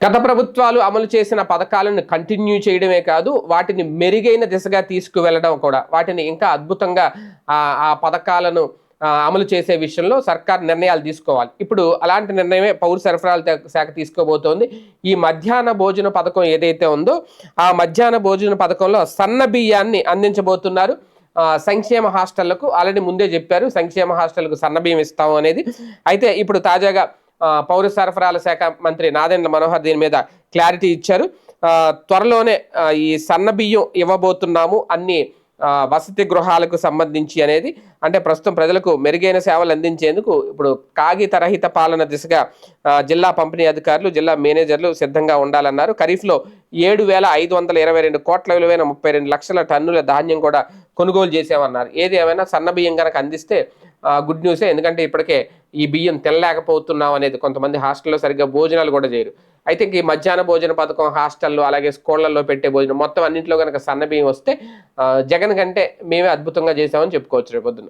గత ప్రభుత్వాలు అమలు చేసిన పథకాలను కంటిన్యూ చేయడమే కాదు వాటిని మెరుగైన దిశగా తీసుకువెళ్ళడం కూడా. వాటిని ఇంకా అద్భుతంగా ఆ పథకాలను అమలు చేసే విషయంలో సర్కార్ నిర్ణయాలు తీసుకోవాలి. ఇప్పుడు అలాంటి నిర్ణయమే పౌర సరఫరాల శాఖ తీసుకోబోతోంది. ఈ మధ్యాహ్న భోజన పథకం ఏదైతే ఉందో ఆ మధ్యాహ్న భోజన పథకంలో సన్న బియ్యాన్ని అందించబోతున్నారు. సంక్షేమ హాస్టళ్ళకు ఆల్రెడీ ముందే చెప్పారు సంక్షేమ హాస్టళ్ళకు సన్న బియ్యం ఇస్తాం అనేది. అయితే ఇప్పుడు తాజాగా పౌర సరఫరాల శాఖ మంత్రి నాదెండ్ల మనోహర్ దీని మీద క్లారిటీ ఇచ్చారు. త్వరలోనే ఈ సన్న బియ్యం ఇవ్వబోతున్నాము అన్ని వసతి గృహాలకు సంబంధించి అనేది. అంటే ప్రస్తుతం ప్రజలకు మెరుగైన సేవలు అందించేందుకు ఇప్పుడు కాగితరహిత పాలన దిశగా జిల్లా పంపిణీ అధికారులు జిల్లా మేనేజర్లు సిద్ధంగా ఉండాలన్నారు. ఖరీఫ్లో ఏడు వేల ఐదు వందల ఇరవై రెండు కోట్ల విలువైన ముప్పై రెండు లక్షల టన్నుల ధాన్యం కూడా కొనుగోలు చేసామన్నారు ఏది ఏమైనా సన్న బియ్యం కనుక అందిస్తే గుడ్ న్యూసే ఎందుకంటే ఇప్పటికే ఈ బియ్యం తినలేకపోతున్నాం అనేది కొంతమంది హాస్టల్లో సరిగ్గా భోజనాలు కూడా చేయరు. అయితే ఈ మధ్యాహ్న భోజన పథకం హాస్టల్లో అలాగే స్కూళ్ళల్లో పెట్టే భోజనం మొత్తం అన్నింటిలో కనుక సన్న బియ్యం వస్తే జగన్ కంటే మేమే అద్భుతంగా చేసామని చెప్పుకోవచ్చు రేపొద్దున.